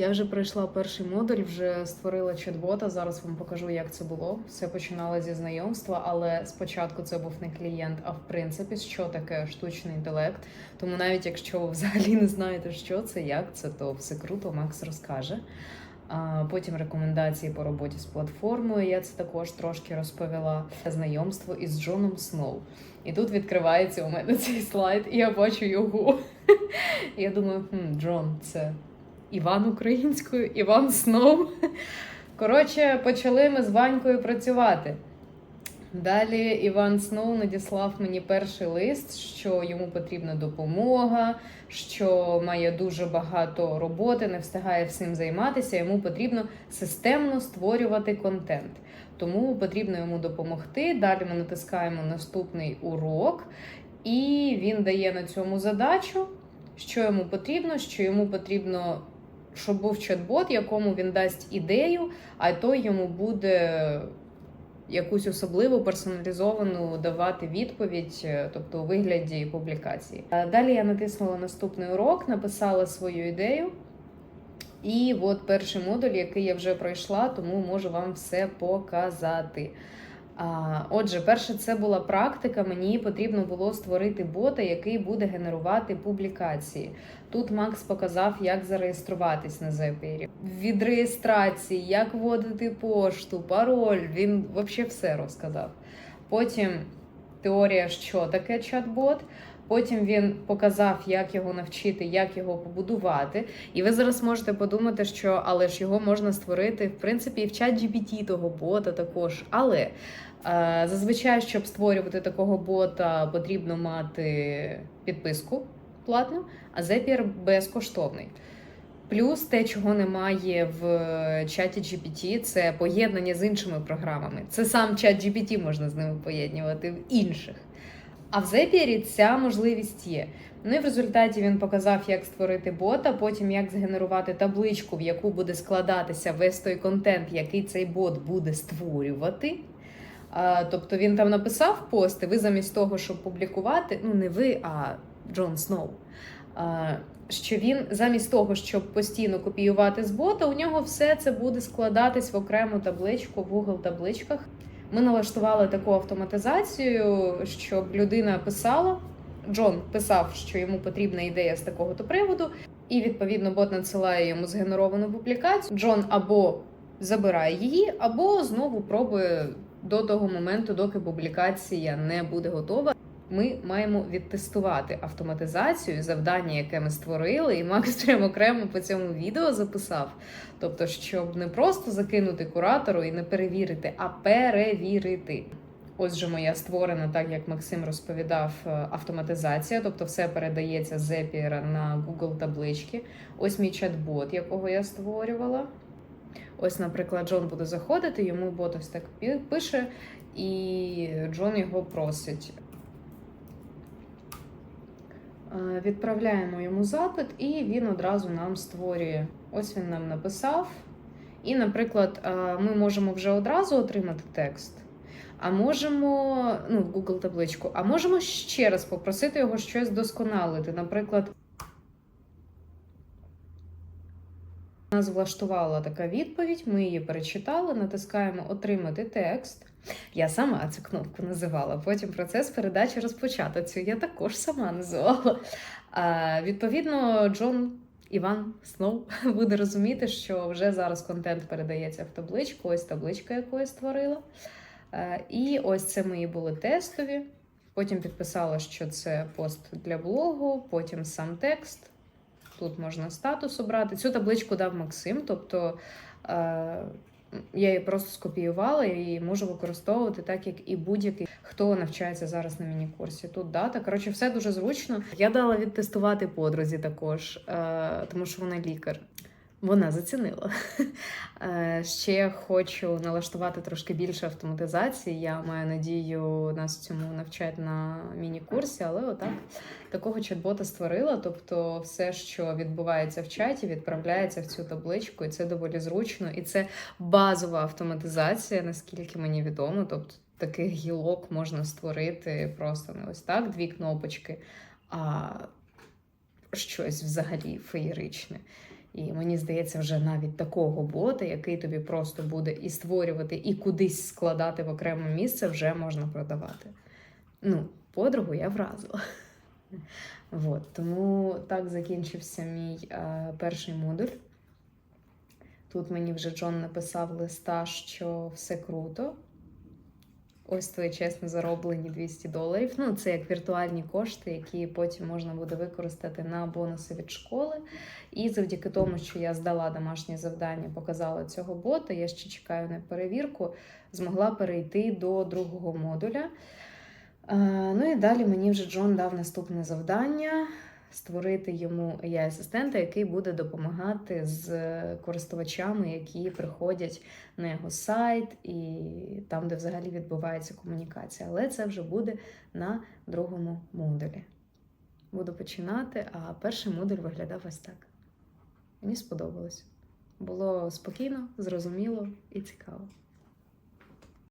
Я вже пройшла перший модуль, вже створила чат-бота. Зараз вам покажу, як це було. Все починало зі знайомства, але спочатку це був не клієнт, а в принципі, що таке штучний інтелект. Тому навіть якщо ви взагалі не знаєте, що це, як це, то все круто, Макс розкаже. Потім рекомендації по роботі з платформою. Я це також трошки розповіла. Знайомство із Джоном Сноу. І тут відкривається у мене цей слайд, і я бачу його. Я думаю, хм, Джон, це Іван українською, Іван Сноу. Коротше, почали ми з Ванькою працювати. Далі Іван Сноу надіслав мені перший лист, що йому потрібна допомога, що має дуже багато роботи, не встигає всім займатися. Йому потрібно системно створювати контент. Тому потрібно йому допомогти. Далі ми натискаємо наступний урок, і він дає на цьому задачу, що йому потрібно, що йому потрібно, щоб був чат-бот, якому він дасть ідею, а той йому буде якусь особливу персоналізовану давати відповідь, е, тобто у вигляді публікації. Е, Далі я натиснула наступний урок, написала свою ідею. І от перший модуль, який я вже пройшла, тому можу вам все показати. Отже, перше, це була практика. Мені потрібно було створити бота, який буде генерувати публікації. Тут Макс показав, як зареєструватись на Зепірі. Від реєстрації, як вводити пошту, пароль. Він взагалі все розказав. Потім теорія, що таке чат-бот. Потім він показав, як його навчити, як його побудувати. І ви зараз можете подумати, що але ж його можна створити в принципі і в чат GPT того бота також. Але е, зазвичай, щоб створювати такого бота, потрібно мати підписку платну, а Zapier безкоштовний. Плюс те, чого немає в чаті GPT, це поєднання з іншими програмами. Це сам чат GPT можна з ними поєднувати в інших. А в Zapier ця можливість є. Ну і в результаті він показав, як створити бота, потім як згенерувати табличку, в яку буде складатися весь той контент, який цей бот буде створювати. Тобто він там написав пости, ви замість того, щоб публікувати, ну не ви, а Джон Сноу. Що він замість того, щоб постійно копіювати з бота, у нього все це буде складатись в окрему табличку в Google табличках. Ми налаштували таку автоматизацію, щоб людина писала. Джон писав, що йому потрібна ідея з такого-то приводу, і відповідно бот надсилає йому згенеровану публікацію. Джон або забирає її, або знову пробує до того моменту, доки публікація не буде готова. Ми маємо відтестувати автоматизацію, завдання, яке ми створили, і Макс прямо окремо по цьому відео записав. Тобто, щоб не просто закинути куратору і не перевірити, а перевірити. Ось же моя створена, так як Максим розповідав, е, автоматизація, тобто все передається з Zapier на Google таблички. Ось мій чат-бот, якого я створювала. Ось, наприклад, Джон буде заходити, йому бот ось так пише, і Джон його просить. Е, Відправляємо йому запит, і він одразу нам створює. Ось він нам написав. І, наприклад, е, ми можемо вже одразу отримати текст, а можемо, ну, в Google табличку, а можемо ще раз попросити його щось досконалити. Наприклад, нас влаштувала така відповідь, ми її перечитали, натискаємо Отримати текст. Я сама цю кнопку називала. Потім процес передачі розпочато. Цю я також сама називала. А, відповідно, Джон Іван Сноу буде розуміти, що вже зараз контент передається в табличку. Ось табличка, яку я створила. Е, І ось це мої були тестові. Потім підписала, що це пост для блогу, потім сам текст. Тут можна статус обрати. Цю табличку дав Максим, тобто е, я її просто скопіювала і можу використовувати так, як і будь-який, хто навчається зараз на міні-курсі. Тут дата. Коротше, все дуже зручно. Я дала відтестувати подрузі також, е, тому що вона лікар. Вона зацінила. Е, Ще хочу налаштувати трошки більше автоматизації. Я маю надію, нас цьому навчать на міні-курсі, але отак такого чат-бота створила. Тобто, все, що відбувається в чаті, відправляється в цю табличку, і це доволі зручно. І це базова автоматизація, наскільки мені відомо. Тобто, таких гілок можна створити просто не ось так, дві кнопочки, а щось взагалі феєричне. І мені здається, вже навіть такого бота, який тобі просто буде і створювати, і кудись складати в окреме місце, вже можна продавати. Ну, подругу я вразила. Вот, тому так закінчився мій е, перший модуль. Тут мені вже Джон написав листа, що все круто. Ось твої чесно зароблені 200 доларів. Ну, це як віртуальні кошти, які потім можна буде використати на бонуси від школи. І завдяки тому, що я здала домашнє завдання, показала цього бота, я ще чекаю на перевірку, змогла перейти до другого модуля. Ну і далі мені вже Джон дав наступне завдання створити йому AI-асистента, який буде допомагати з користувачами, які приходять на його сайт і там, де взагалі відбувається комунікація. Але це вже буде на другому модулі. Буду починати, а перший модуль виглядав ось так. Мені сподобалось. Було спокійно, зрозуміло і цікаво.